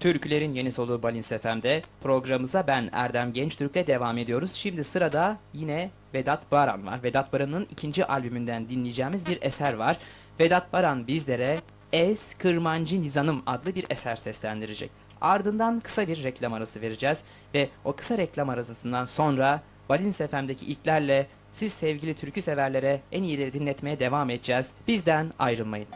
Türkülerin yeni soluğu Balins FM'de programımıza ben Erdem Gençtürk'le devam ediyoruz. Şimdi sırada yine Vedat Baran var. Vedat Baran'ın ikinci albümünden dinleyeceğimiz bir eser var. Vedat Baran bizlere Ez Kırmancı Nizanım adlı bir eser seslendirecek. Ardından kısa bir reklam arası vereceğiz ve o kısa reklam arasından sonra Balins FM'deki ilklerle siz sevgili türkü severlere en iyileri dinletmeye devam edeceğiz. Bizden ayrılmayın.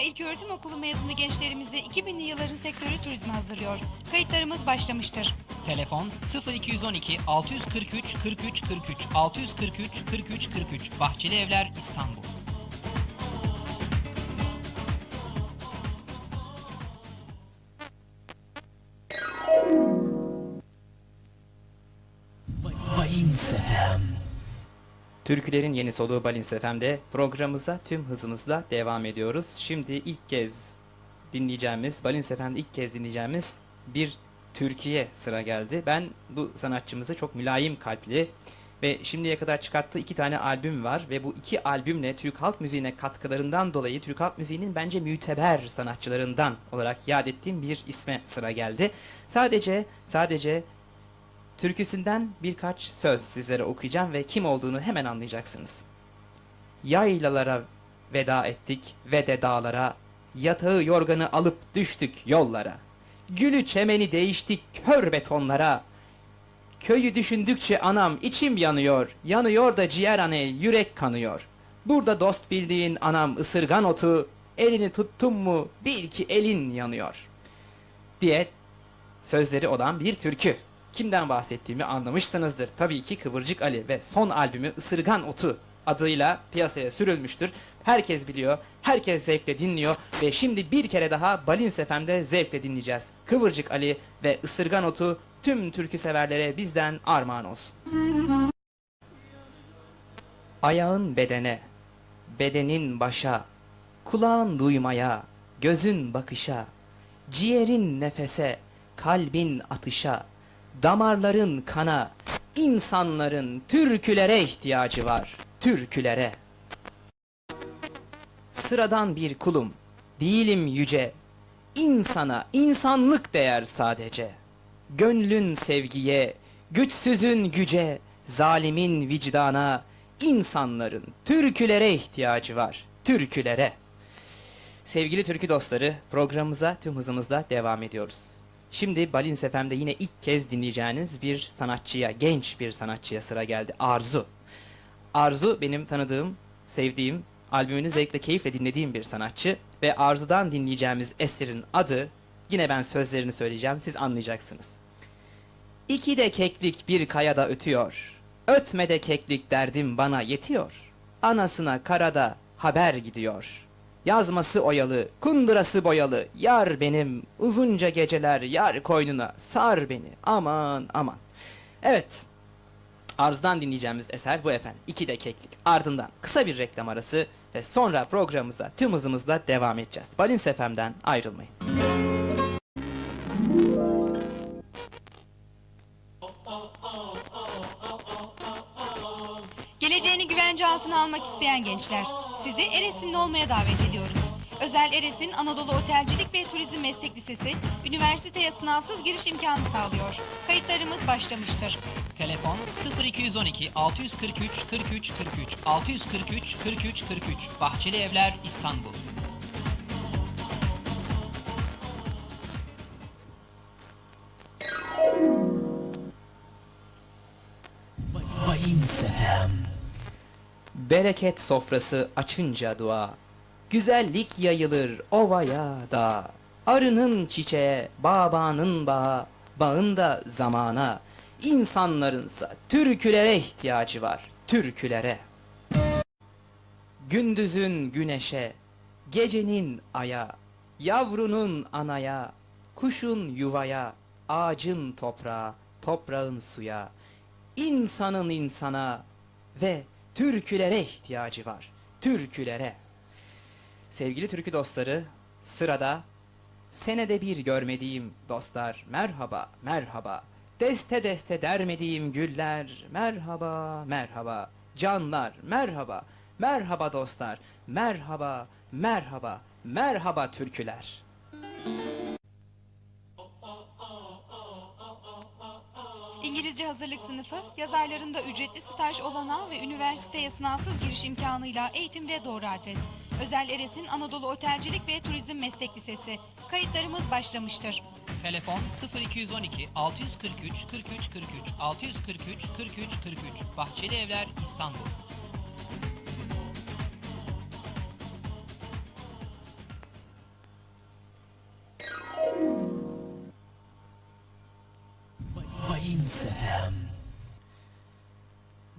İlköğretim okulu mezunu gençlerimizi 2000'li yılların sektörü turizme hazırlıyor. Kayıtlarımız başlamıştır. Telefon 0212 643 43 43 643 43 43 Bahçeli Evler İstanbul. Türkülerin yeni soluğu Balins FM'de programımıza tüm hızımızla devam ediyoruz. Şimdi ilk kez dinleyeceğimiz, Balins FM'de ilk kez dinleyeceğimiz bir türküye sıra geldi. Ben bu sanatçımızı çok mülayim kalpli ve şimdiye kadar çıkarttığı iki tane albüm var ve bu iki albümle Türk halk müziğine katkılarından dolayı Türk halk müziğinin bence müteber sanatçılarından olarak yad ettiğim bir isme sıra geldi. Sadece sadece Türküsünden birkaç söz sizlere okuyacağım ve kim olduğunu hemen anlayacaksınız. Yaylalara veda ettik ve de dağlara, yatağı yorganı alıp düştük yollara. Gülü çemeni değiştik kör betonlara. Köyü düşündükçe anam içim yanıyor, yanıyor da ciğer anel yürek kanıyor. Burada dost bildiğin anam ısırgan otu, elini tuttum mu bil ki elin yanıyor. Diye sözleri olan bir türkü. Kimden bahsettiğimi anlamışsınızdır. Tabii ki Kıvırcık Ali ve son albümü Isırgan Otu adıyla piyasaya sürülmüştür. Herkes biliyor, herkes zevkle dinliyor ve şimdi bir kere daha Balins FM'de zevkle dinleyeceğiz. Kıvırcık Ali ve Isırgan Otu tüm türkü severlere bizden armağan olsun. Ayağın bedene, bedenin başa, kulağın duymaya, gözün bakışa, ciğerin nefese, kalbin atışa, damarların kana, insanların türkülere ihtiyacı var, türkülere. Sıradan bir kulum, değilim yüce, insana, insanlık değer sadece. Gönlün sevgiye, güçsüzün güce, zalimin vicdana, insanların türkülere ihtiyacı var, türkülere. Sevgili türkü dostları, programımıza tüm hızımızla devam ediyoruz. Şimdi Balins FM'de yine ilk kez dinleyeceğiniz bir sanatçıya, genç bir sanatçıya sıra geldi. Arzu. Arzu benim tanıdığım, sevdiğim, albümünü zevkle keyifle dinlediğim bir sanatçı. Ve Arzu'dan dinleyeceğimiz eserin adı, yine ben sözlerini söyleyeceğim, siz anlayacaksınız. İki de keklik bir kayada ötüyor. Ötme de keklik derdim bana yetiyor. Anasına karada haber gidiyor. Yazması oyalı, kundurası boyalı, yar benim, uzunca geceler yar koynuna, sar beni, aman aman. Evet, Arz'dan dinleyeceğimiz eser bu efendim. İki de keklik. Ardından kısa bir reklam arası ve sonra programımıza tüm hızımızla devam edeceğiz. Balins FM'den ayrılmayın. Geleceğini güvence altına almak isteyen gençler. Sizi Eres'in olmaya davet ediyoruz. Özel Eres'in Anadolu Otelcilik ve Turizm Meslek Lisesi, üniversiteye sınavsız giriş imkanı sağlıyor. Kayıtlarımız başlamıştır. Telefon 0212 643 43 43 643 43 43 Bahçeli Evler İstanbul. Bereket sofrası açınca dua, güzellik yayılır ovaya da. Arının çiçeğe, babanın bağı, bağında zamana, insanlarınsa türkülere ihtiyacı var, türkülere. Gündüzün güneşe, gecenin aya, yavrunun anaya, kuşun yuvaya, ağacın toprağa, toprağın suya, insanın insana ve türkülere ihtiyacı var. Türkülere. Sevgili türkü dostları, sırada Senede bir görmediğim dostlar merhaba merhaba. Deste deste dermediğim güller merhaba merhaba. Canlar merhaba merhaba dostlar merhaba merhaba merhaba türküler. İngilizce hazırlık sınıfı yazarlarında ücretli staj olanağı ve üniversiteye sınavsız giriş imkanıyla eğitimde doğru adres. Özel Eres'in Anadolu Otelcilik ve Turizm Meslek Lisesi. Kayıtlarımız başlamıştır. Telefon 0212 643 43 43 643 43 43 Bahçeli Evler İstanbul.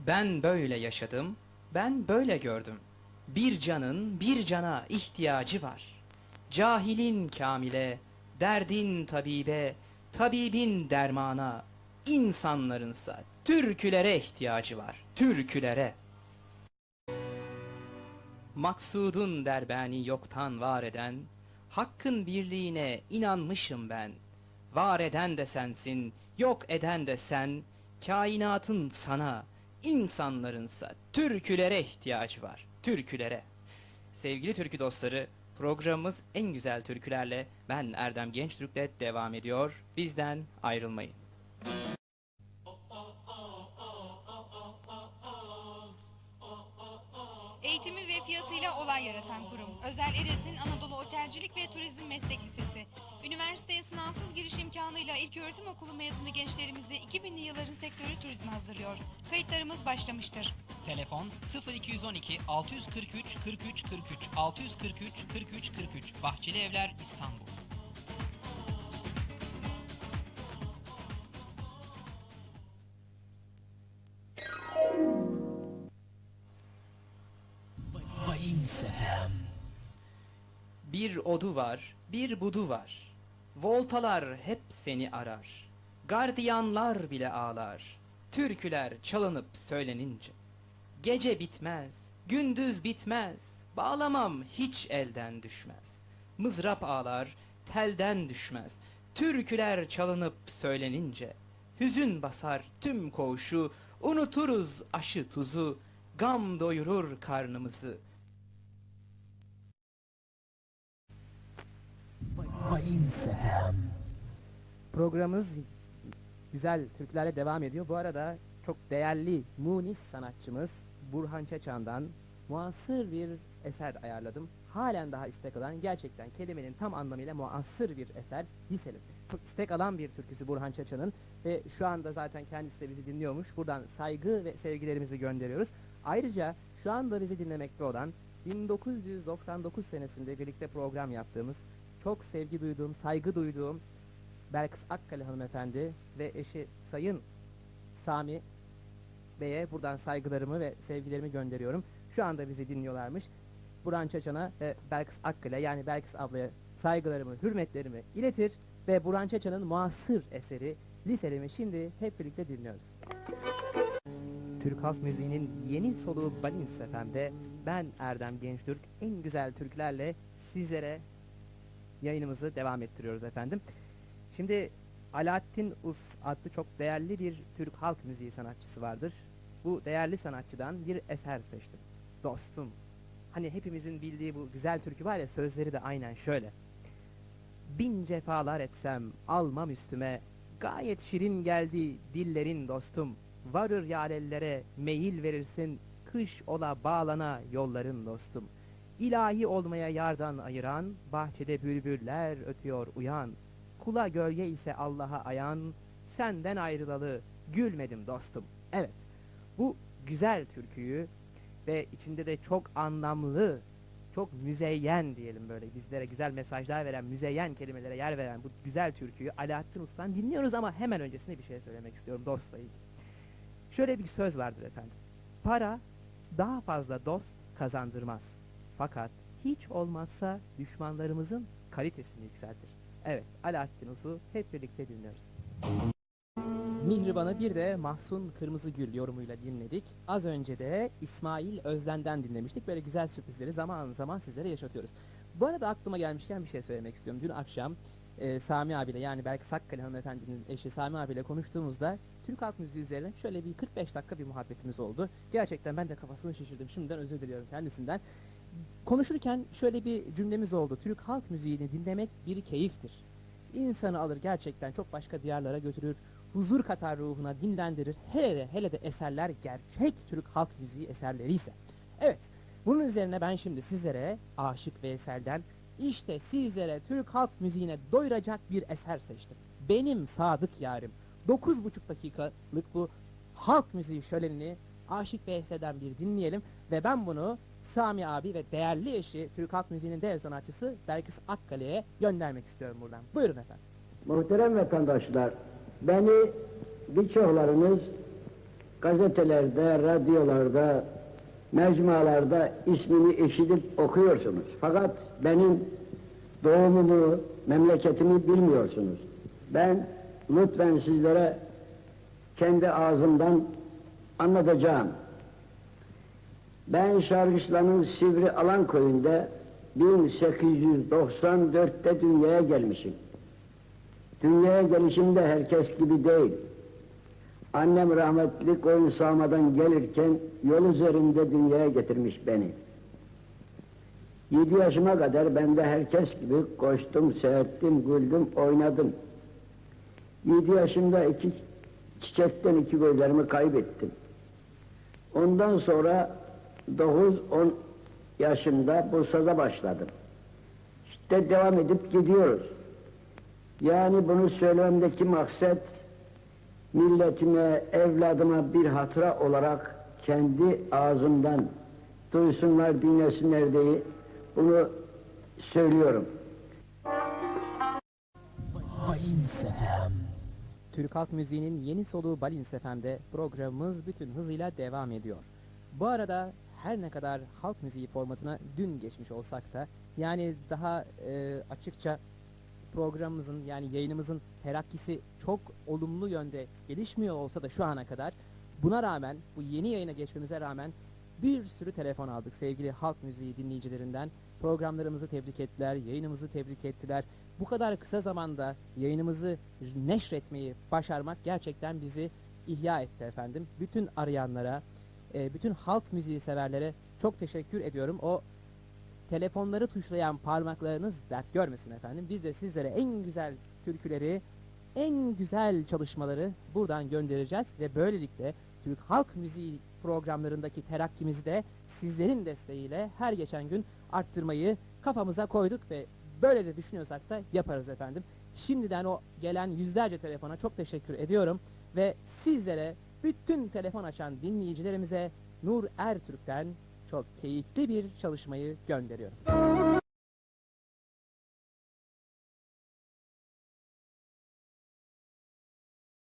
Ben böyle yaşadım, ben böyle gördüm. Bir canın bir cana ihtiyacı var. Cahilin kamile, derdin tabibe, tabibin dermana, insanlarınsa türkülere ihtiyacı var, türkülere. Maksudun derbani yoktan var eden, Hakkın birliğine inanmışım ben. Var eden de sensin, yok eden de sen, kainatın sana, insanlarınsa türkülere ihtiyacı var, türkülere. Sevgili türkü dostları, programımız en güzel türkülerle ben Erdem Gençtürk'le devam ediyor. Bizden ayrılmayın. Eğitimi ve fiyatıyla olay yaratan kurum. Özel Eres'in Anadolu Otelcilik ve Turizm Meslek Lisesi. Üniversiteye sınavsız giriş imkanıyla ilköğretim okulu mezunu gençlerimizi 2000'li yılların sektörü turizme hazırlıyor. Kayıtlarımız başlamıştır. Telefon 0212 643 43 43 643 43 43 Bahçeli Evler İstanbul. Bir odu var, bir budu var. Voltalar hep seni arar. Gardiyanlar bile ağlar. Türküler çalınıp söylenince. Gece bitmez, gündüz bitmez. Bağlamam hiç elden düşmez. Mızrap ağlar, telden düşmez. Türküler çalınıp söylenince. Hüzün basar tüm koğuşu, unuturuz aşı tuzu. Gam doyurur karnımızı. Programımız güzel türkülerle devam ediyor. Bu arada çok değerli Munis sanatçımız Burhan Çeçan'dan muasır bir eser ayarladım. Halen daha istek alan gerçekten kelimenin tam anlamıyla muasır bir eser Liselim. Çok istek alan bir türküsü Burhan Çeçan'ın ve şu anda zaten kendisi de bizi dinliyormuş. Buradan saygı ve sevgilerimizi gönderiyoruz. Ayrıca şu anda bizi dinlemekte olan 1999 senesinde birlikte program yaptığımız çok sevgi duyduğum, saygı duyduğum Belkıs Akkale hanımefendi ve eşi Sayın Sami Bey'e buradan saygılarımı ve sevgilerimi gönderiyorum. Şu anda bizi dinliyorlarmış. Burhan Çaçan'a ve Belkıs Akkale yani Belkıs ablaya saygılarımı, hürmetlerimi iletir ve Burhan Çaçan'ın muasır eseri Liselimi şimdi hep birlikte dinliyoruz. Türk halk müziğinin yeni soluğu Balins FM'de ben Erdem Gençtürk en güzel türkülerle sizlere yayınımızı devam ettiriyoruz efendim. Şimdi Alaaddin Us adlı çok değerli bir Türk halk müziği sanatçısı vardır. Bu değerli sanatçıdan bir eser seçtim. Dostum. Hani hepimizin bildiği bu güzel türkü var ya sözleri de aynen şöyle. Bin cefalar etsem almam üstüme Gayet şirin geldi dillerin dostum Varır yarellere meyil verirsin Kış ola bağlana yolların dostum İlahi olmaya yardan ayıran Bahçede bülbüller ötüyor uyan Kula gölge ise Allah'a ayan Senden ayrılalı gülmedim dostum Evet bu güzel türküyü ve içinde de çok anlamlı çok müzeyyen diyelim böyle bizlere güzel mesajlar veren müzeyyen kelimelere yer veren bu güzel türküyü Alaaddin Usta'dan dinliyoruz ama hemen öncesinde bir şey söylemek istiyorum dostla ilgili. Şöyle bir söz vardır efendim. Para daha fazla dost kazandırmaz. Fakat hiç olmazsa düşmanlarımızın kalitesini yükseltir. Evet Alaaddin Us'u hep birlikte dinliyoruz. Mihriban'ı bir de Mahsun Kırmızıgül yorumuyla dinledik. Az önce de İsmail Özden'den dinlemiştik. Böyle güzel sürprizleri zaman zaman sizlere yaşatıyoruz. Bu arada aklıma gelmişken bir şey söylemek istiyorum. Dün akşam e, Sami abiyle yani belki Sakkale hanımefendinin eşi Sami abiyle konuştuğumuzda Türk halk müziği üzerine şöyle bir 45 dakika bir muhabbetimiz oldu. Gerçekten ben de kafasını şaşırdım. Şimdiden özür diliyorum kendisinden. Konuşurken şöyle bir cümlemiz oldu. Türk halk müziğini dinlemek bir keyiftir. İnsanı alır gerçekten çok başka diyarlara götürür. Huzur katar ruhuna dinlendirir. Hele de, hele de eserler gerçek Türk halk müziği eserleri ise. Evet, bunun üzerine ben şimdi sizlere Aşık Veysel'den işte sizlere Türk halk müziğine doyuracak bir eser seçtim. Benim sadık yarim. 9,5 dakikalık bu halk müziği şölenini Aşık Veysel'den bir dinleyelim ve ben bunu Sami abi ve değerli eşi Türk halk müziğinin dev sanatçısı Belkıs Akkale'ye göndermek istiyorum buradan. Buyurun efendim. Muhterem vatandaşlar, beni birçoklarınız gazetelerde, radyolarda, mecmualarda ismini işitip okuyorsunuz. Fakat benim doğumumu, memleketimi bilmiyorsunuz. Ben lütfen sizlere kendi ağzımdan anlatacağım. Ben Şarkışla'nın Sivri Alan köyünde 1894'te dünyaya gelmişim. Dünyaya gelişimde herkes gibi değil. Annem rahmetli koyun sağmadan gelirken yol üzerinde dünyaya getirmiş beni. Yedi yaşıma kadar ben de herkes gibi koştum, seyrettim, güldüm, oynadım. Yedi yaşımda iki çiçekten iki gözlerimi kaybettim. Ondan sonra 9-10 yaşında Bursa'da başladım. İşte devam edip gidiyoruz. Yani bunu söylememdeki maksat milletime, evladıma bir hatıra olarak kendi ağzımdan duysunlar, dinlesinler diye bunu söylüyorum. Türk Halk Müziği'nin yeni soluğu Balin FM'de programımız bütün hızıyla devam ediyor. Bu arada her ne kadar halk müziği formatına dün geçmiş olsak da yani daha e, açıkça programımızın yani yayınımızın terakkisi çok olumlu yönde gelişmiyor olsa da şu ana kadar buna rağmen bu yeni yayına geçmemize rağmen bir sürü telefon aldık sevgili halk müziği dinleyicilerinden. Programlarımızı tebrik ettiler, yayınımızı tebrik ettiler. Bu kadar kısa zamanda yayınımızı neşretmeyi başarmak gerçekten bizi ihya etti efendim. Bütün arayanlara, e, bütün halk müziği severlere çok teşekkür ediyorum. O telefonları tuşlayan parmaklarınız dert görmesin efendim. Biz de sizlere en güzel türküleri, en güzel çalışmaları buradan göndereceğiz ve böylelikle Türk halk müziği programlarındaki terakkimizi de sizlerin desteğiyle her geçen gün arttırmayı kafamıza koyduk ve böyle de düşünüyorsak da yaparız efendim. Şimdiden o gelen yüzlerce telefona çok teşekkür ediyorum ve sizlere bütün telefon açan dinleyicilerimize Nur Ertürk'ten çok keyifli bir çalışmayı gönderiyorum.